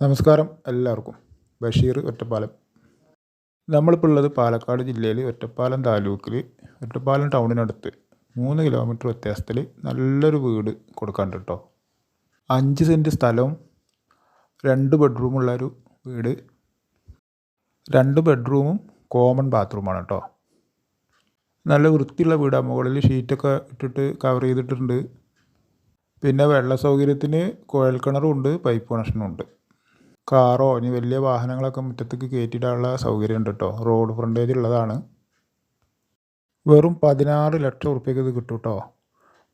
നമസ്കാരം എല്ലാവർക്കും. ബഷീർ ഒറ്റപ്പാലം. നമ്മളിപ്പോൾ ഉള്ളത് പാലക്കാട് ജില്ലയിൽ ഒറ്റപ്പാലം താലൂക്കിൽ. ഒറ്റപ്പാലം ടൗണിനടുത്ത് മൂന്ന് കിലോമീറ്റർ വ്യത്യാസത്തിൽ നല്ലൊരു വീട് കൊടുക്കാണ്ട് കേട്ടോ. അഞ്ച് സെന്റ് സ്ഥലവും രണ്ട് ബെഡ്റൂമുള്ളൊരു വീട്. രണ്ട് ബെഡ്റൂമും കോമൺ ബാത്റൂമാണ് കേട്ടോ. നല്ല വൃത്തിയുള്ള വീടാണ് മുകളിൽ ഷീറ്റൊക്കെ ഇട്ടിട്ട് കവർ ചെയ്തിട്ടുണ്ട്. പിന്നെ വെള്ള സൗകര്യത്തിന് കുഴൽ കിണറും ഉണ്ട് പൈപ്പ് കണക്ഷനും ഉണ്ട്. കാറോ ഇനി വലിയ വാഹനങ്ങളൊക്കെ മുറ്റത്തേക്ക് കയറ്റിയിടാനുള്ള സൗകര്യം ഉണ്ട് കേട്ടോ റോഡ് ഫ്രണ്ടേജ് ഉള്ളതാണ്. വെറും പതിനാറ് ലക്ഷം ഉറുപ്പ്യക്ക് ഇത് കിട്ടും കേട്ടോ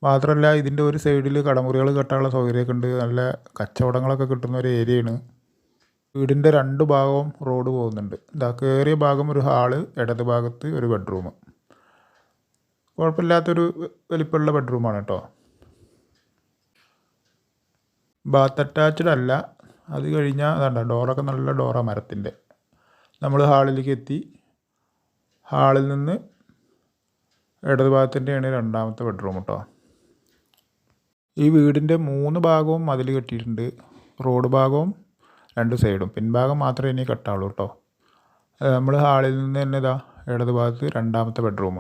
മാത്രമല്ല ഇതിന്റെ ഒരു സൈഡിൽ കടമുറികൾ കെട്ടാനുള്ള സൗകര്യമൊക്കെ ഉണ്ട്. നല്ല കച്ചവടങ്ങളൊക്കെ കിട്ടുന്ന ഒരു ഏരിയയാണ് വീടിന്റെ രണ്ട് ഭാഗവും റോഡ് പോകുന്നുണ്ട്. ഇതാ കയറിയ ഭാഗം ഒരു ഹാൾ ഇടത് ഭാഗത്ത് ഒരു ബെഡ്റൂം കുഴപ്പമില്ലാത്തൊരു വലിപ്പമുള്ള ബെഡ്റൂമാണ് കേട്ടോ. ബാത്ത് അറ്റാച്ച്ഡ് അല്ല അത് കഴിഞ്ഞാൽ അതാണ്ട ഡോറൊക്കെ നല്ല ഡോറാണ് മരത്തിന്റെ. നമ്മൾ ഹാളിലേക്ക് എത്തി. ഹാളിൽ നിന്ന് ഇടത് ഭാഗത്തിന്റെയാണ് രണ്ടാമത്തെ ബെഡ്റൂം കേട്ടോ ഈ വീടിന്റെ മൂന്ന് ഭാഗവും മതിൽ കെട്ടിയിട്ടുണ്ട്. റോഡ് ഭാഗവും രണ്ട് സൈഡും. പിൻഭാഗം മാത്രമേ ഇനി കെട്ടാവുള്ളൂ കേട്ടോ നമ്മൾ ഹാളിൽ നിന്ന് തന്നെ ഇതാ ഇടത് ഭാഗത്ത് രണ്ടാമത്തെ ബെഡ്റൂം.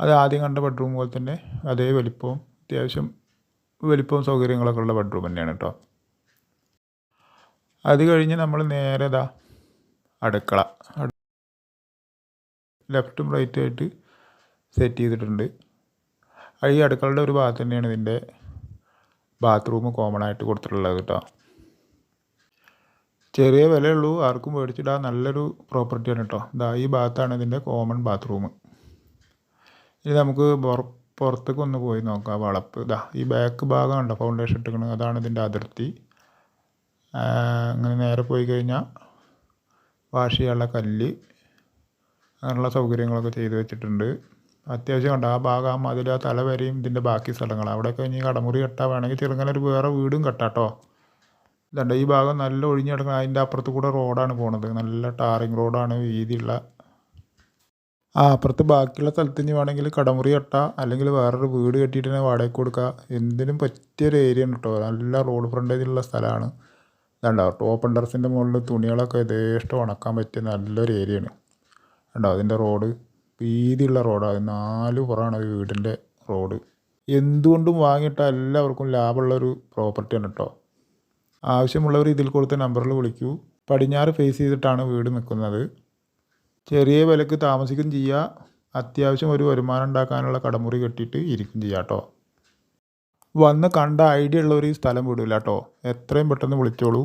അത് ആദ്യം കണ്ട ബെഡ്റൂം പോലെ തന്നെ അതേ വലിപ്പവും അത്യാവശ്യം വലിപ്പവും സൗകര്യങ്ങളൊക്കെ ഉള്ള ബെഡ്റൂം തന്നെയാണ് കേട്ടോ അത് കഴിഞ്ഞ് നമ്മൾ നേരെ ഇതാ അടുക്കള. ലെഫ്റ്റും റൈറ്റും ആയിട്ട് സെറ്റ് ചെയ്തിട്ടുണ്ട് ഈ അടുക്കളയുടെ ഒരു ഭാഗത്ത് തന്നെയാണ് ഇതിന്റെ ബാത്റൂം കോമൺ ആയിട്ട് കൊടുത്തിട്ടുള്ളത് കേട്ടോ. ചെറിയ വിലയുള്ളൂ. ആർക്കും മേടിച്ചിടാൻ നല്ലൊരു പ്രോപ്പർട്ടിയാണ് കേട്ടോ. ഇതാ ഈ ഭാഗത്താണ് ഇതിന്റെ കോമൺ ബാത്റൂം ഇനി നമുക്ക് പുറത്തേക്ക് ഒന്ന് പോയി നോക്കാം. വളപ്പ്. ഇതാ ഈ ബാക്ക് ഭാഗം ഉണ്ടോ ഫൗണ്ടേഷൻ ഇട്ടിരിക്കുന്നത്. അതാണ് ഇതിന്റെ അതിർത്തി. അങ്ങനെ നേരെ പോയി കഴിഞ്ഞാൽ വാഷ് കല്ല് അങ്ങനെയുള്ള സൗകര്യങ്ങളൊക്കെ ചെയ്തു വെച്ചിട്ടുണ്ട്. അത്യാവശ്യം ഉണ്ട് ആ ഭാഗം അതിൽ ആ തല വരെയും ഇതിന്റെ ബാക്കി സ്ഥലങ്ങൾ അവിടെയൊക്കെ ഇനി കടമുറി കെട്ടാൻ വേണമെങ്കിൽ ചെറുങ്ങനെ ഒരു വേറെ വീടും കെട്ടാട്ടോ. ഇതുണ്ട് ഈ ഭാഗം നല്ല ഒഴിഞ്ഞു കിടക്കുന്ന അതിന്റെ അപ്പുറത്ത് കൂടെ റോഡാണ് പോണത്. നല്ല ടാറിങ് റോഡാണ് വീതിയുള്ള. ആ അപ്പുറത്ത് ബാക്കിയുള്ള സ്ഥലത്ത് ഇനി വേണമെങ്കിൽ കടമുറി കെട്ടാം അല്ലെങ്കിൽ വേറൊരു വീട് കെട്ടിയിട്ട് തന്നെ വാടകയ്ക്ക് കൊടുക്കുക എന്തിനും പറ്റിയൊരു ഏരിയ ഉണ്ട് കേട്ടോ നല്ല റോഡ് ഫ്രണ്ടേജിലുള്ള സ്ഥലമാണ്. ഇതുണ്ടാവും ടോപ്പ് ടെറസിന്റെ മുകളിൽ തുണികളൊക്കെ യഥേഷ്ടം ഉണക്കാൻ പറ്റിയ നല്ലൊരു ഏരിയയാണ് ഉണ്ടോ അതിന്റെ റോഡ് വീതിയുള്ള റോഡാണ് നാല് പുറമാണ് വീടിന്റെ റോഡ് എന്തുകൊണ്ടും വാങ്ങിയിട്ട് എല്ലാവർക്കും ലാഭമുള്ളൊരു പ്രോപ്പർട്ടിയാണ് കേട്ടോ ആവശ്യമുള്ളവർ ഇതിൽ കൊടുത്ത നമ്പറിൽ വിളിക്കൂ. പടിഞ്ഞാറ് ഫേസ് ചെയ്തിട്ടാണ് വീട് നിൽക്കുന്നത് ചെറിയ വിലക്ക് താമസിക്കും ചെയ്യുക അത്യാവശ്യം ഒരു വരുമാനം ഉണ്ടാക്കാനുള്ള കടമുറി കെട്ടിയിട്ട് ഇരിക്കും ചെയ്യാം കേട്ടോ വന്ന് കണ്ട ഐഡിയ ഉള്ളവർ ഈ സ്ഥലം വിടില്ല കേട്ടോ എത്രയും പെട്ടെന്ന് വിളിച്ചോളൂ.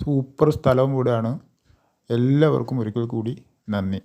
സൂപ്പർ സ്ഥലവും കൂടെയാണ് എല്ലാവർക്കും ഒരിക്കൽ കൂടി നന്ദി.